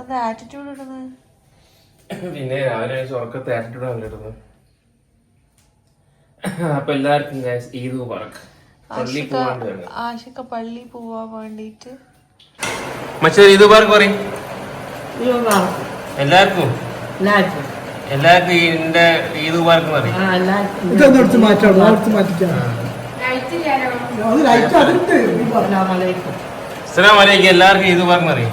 അത് ആറ്റിറ്റ്യൂഡ് ഇടുന്നത്? പിന്നെ രാവിലെ ഉറക്കത്തെ ആറ്റിറ്റ്യൂഡ് നല്ല ഇടുന്നത്. അപ്പൊ എല്ലാവർക്കും ഈദ് മുബാറക്. പള്ളി വരണം. ആശക്ക പള്ളി പോവാൻ വേണ്ടിട്ട്. മച്ചേ ഈദ് മുബാറക് പറയും. എല്ലാവർക്കും? എല്ലാവർക്കും. ഇതിന്റെ ഈദ് മുബാറക് പറയും. ഇതൊന്നും എടുത്ത് മാറ്റാം? മാറ്റിക്കാം? അത് ലൈറ്റ് അതുണ്ട് അസ്സലാമു അലൈക്കും. എല്ലാവർക്കും ഈദ് മുബാറക് പറയും.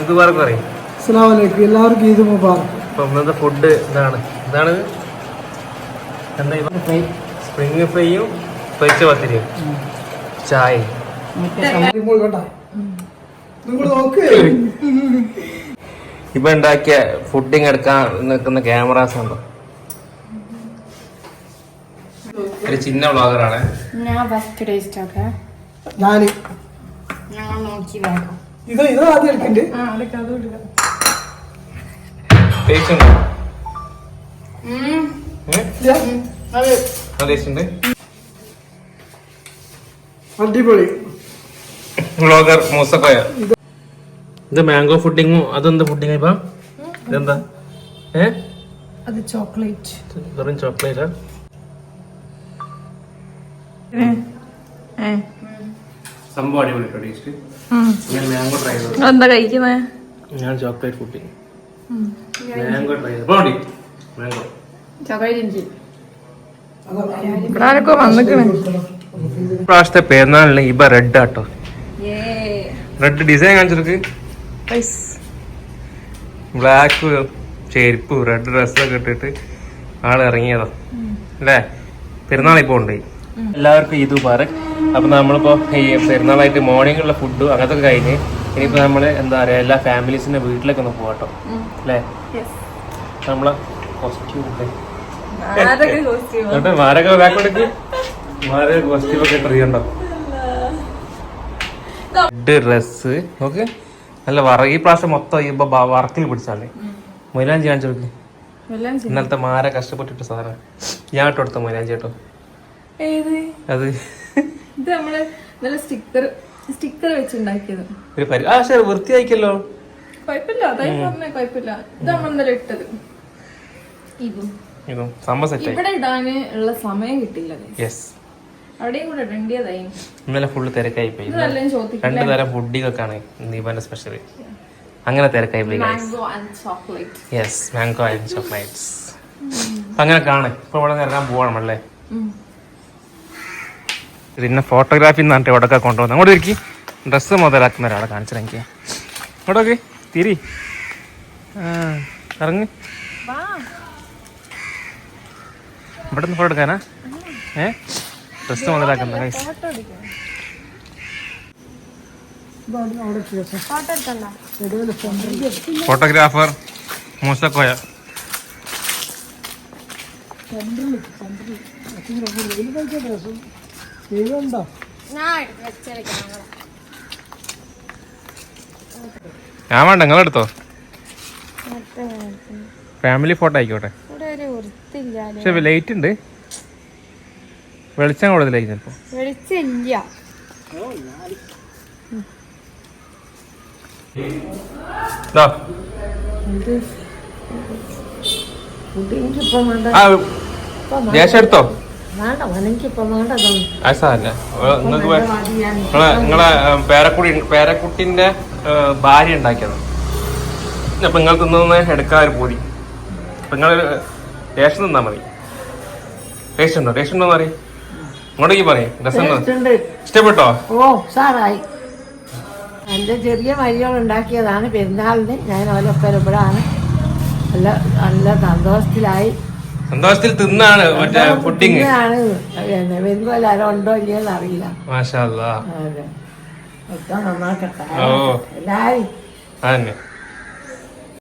ഈദ് മുബാറക് പറയും. അസ്സലാമു അലൈക്കും. എല്ലാവർക്കും ഈദ് മുബാറക്. അപ്പൊ ഇന്നത്തെ ഫുഡ് ഇതാണ്. ഇതാണ് എന്താ സ്പ്രിങ് ഫ്രൈയും പൊരിച്ച പത്തിരിയും. ചായ ഇപ്പോൾ കണ്ട? നിങ്ങൾ നോക്ക്. ഇപ്പൊ ഉണ്ടാക്കിയ ഫുഡിങ് എടുക്കാൻ നിൽക്കുന്ന ക്യാമറാസ് ഉണ്ടോ? ഒരു ചിന്ന വ്ളോഗറാണ് ഞാൻ ഫസ്റ്റ് ടേസ്റ്റ് ഒക്കെ. വേണം ഇത് ഇത് ആദ്യം എടുക്കണ്ട്. അടിപൊളി. വ്ളോഗർ മൂസക്കോയ. ഇത് മാംഗോ ഫുഡിങ്ങും അതെന്താ ഫുഡിങ് ഇപ്പൊ? ഇതെന്താ? ഏ? അത് ചോക്ലേറ്റ്. വെറും ചോക്ലേറ്റാ? സംഭവം അടിപൊളി ടേസ്റ്റ് ഞാൻ മാംഗോ ട്രൈ ചെയ്തു. എന്താ കഴിക്കുന്നേ? ഞാൻ ചോക്ലേറ്റ് ഫുഡിങ് മാംഗോ ട്രൈ ചെയ്തു. പോണ്ടി മാംഗോ ചോക്ലേറ്റ് ഇഞ്ചി. ഇവിടെ ആരൊക്കെ വന്നിക്കണേ? പ്രാവശ്യത്തെ പെരുന്നാളിന് ഇപ്പൊ റെഡ് ആട്ടോ. റെഡ് ഡിസൈൻ കാണിച്ചെടുക്ക് ബ്ലാക്ക് ചെരുപ്പ് റെഡ് ഡ്രസ്സൊക്കെ ഇട്ടിട്ട് ആൾ ഇറങ്ങിയതാ അല്ലേ? പെരുന്നാൾ ഇപ്പൊ ഉണ്ട് എല്ലാവർക്കും ഇത് പറ അപ്പൊ നമ്മളിപ്പോ ഈ പെരുന്നാളായിട്ട് മോർണിംഗുള്ള ഫുഡ് അങ്ങനത്തെ ഒക്കെ കഴിഞ്ഞ് ഇനിയിപ്പോ നമ്മൾ എന്താ പറയാ എല്ലാ ഫാമിലീസിന്റെ വീട്ടിലേക്ക് ഒന്ന് പോകട്ടോ അല്ലേ? നമ്മളെ കോസ്റ്റ്യൂം എന്നിട്ട് മാരൊക്കെ ബാക്ക് കൊടുക്ക് മാരെ കോസ്റ്റ്യൂം ഒക്കെ ട്രീ ഉണ്ടോ റെഡ് ഡ്രസ് നോക്ക്. നല്ല വറ ഈ പ്രാവശ്യം മൊത്തം ഇപ്പൊ വർക്കിൽ പിടിച്ചാലേ മൊയിലാഞ്ചി കാണിച്ചു കൊടുക്ക്. ഇന്നലത്തെ മാര കഷ്ടപ്പെട്ടിട്ട് സാധനം. ഞാൻ ഇട്ട് കൊടുത്ത മൊയിലാഞ്ചി കേട്ടോ? അത് ഇത് നമ്മൾ നല്ല സ്റ്റിക്കർ സ്റ്റിക്കർ വെച്ചുണ്ടാക്കിയത്. ഒരു പരി ആ ശരി വൃത്തിയായിക്കല്ലോ. പറഞ്ഞ ഇത് നമ്മൾ ഇന്നലെ ഇട്ടത്. ഇതും. ഇതും. സംഭവം ഇവിടെ ഇടാന് ഉള്ള സമയം കിട്ടിയില്ല. യെസ് അവിടെയും കൂടെ ഇടേണ്ടിയതായി. ഇന്നലെ ഫുള്ള് തിരക്കായി പോയി ഇത് നല്ല ചോദിക്കും രണ്ട് തരം ഫുഡിങ്ങൊക്കെയാണ് ദീപന്റെ സ്പെഷ്യൽ അങ്ങനെ തിരക്കായി പോയി mango and chocolate yes mango and chocolates അങ്ങനെ കാണേ. ഇപ്പൊ ഇവിടെ ഇറങ്ങാൻ പോവണം അല്ലേ പിന്നെ ഫോട്ടോഗ്രാഫി എന്ന് പറഞ്ഞിട്ട് ഇവിടെ കൊണ്ടുവന്നു അങ്ങോട്ട് ഇരിക്കി. ഡ്രസ്സ് മുതലാക്കുന്ന ഒരാളെ കാണിച്ചു എനിക്ക്. ഇങ്ങോട്ടൊക്കെ തിരി. ഇറങ്ങി. ഇവിടെ നിന്ന് ഫോട്ടോ എടുക്കാനാ? ഏ? ഡ്രസ്സ് മുതലാക്കുന്ന ഫോട്ടോഗ്രാഫർ മൂസക്കോയ. ഇതുണ്ടോ ഞാൻ വെച്ചേക്കാം ഞാൻ വേണ്ട നിങ്ങൾ എടുത്തോ? ഫാമിലി ഫോട്ടോ ആയിക്കോട്ടെ. പക്ഷെ ലൈറ്റ് ഉണ്ട്. വെളിച്ചം കൂടുതലായി ചിലപ്പോ. വെളിച്ചില്ല ദാ. നിങ്ങൾക്ക് നിങ്ങളെ നിങ്ങളെ ഏഹ്, പേരക്കുട്ടി പേരക്കുട്ടിന്റെ ഏഹ്, ഭാര്യ ഉണ്ടാക്കിയത്. അപ്പൊ നിങ്ങൾ തിന്നുന്ന എടുക്കാൻ ഒരു പൂതി. അപ്പൊ നിങ്ങൾ ടേസ്റ്റ് തിന്നാ മതി. ടേസ്റ്റ് ഉണ്ടോ? ടേസ്റ്റ് ഉണ്ടോ പറയും. ഇങ്ങോട്ടേക്ക് പറയും. രസം ഉണ്ടോ? ഇഷ്ടപ്പെട്ടോ? ഓ സാറായി എന്റെ ചെറിയ മരികൾ ഉണ്ടാക്കിയതാണ് പെരുന്നാളിന്. ഞാൻ ഓലപ്പരപ്പോഴാണ് നല്ല നല്ല സന്തോഷത്തിലായി. സന്തോഷത്തിൽ തിന്നാണ് മറ്റേ ആണ് പിന്നെ ഉണ്ടോ ഇല്ലയെന്ന് അറിയില്ല. മാഷാ അല്ലാ ഓ. അതന്നെ.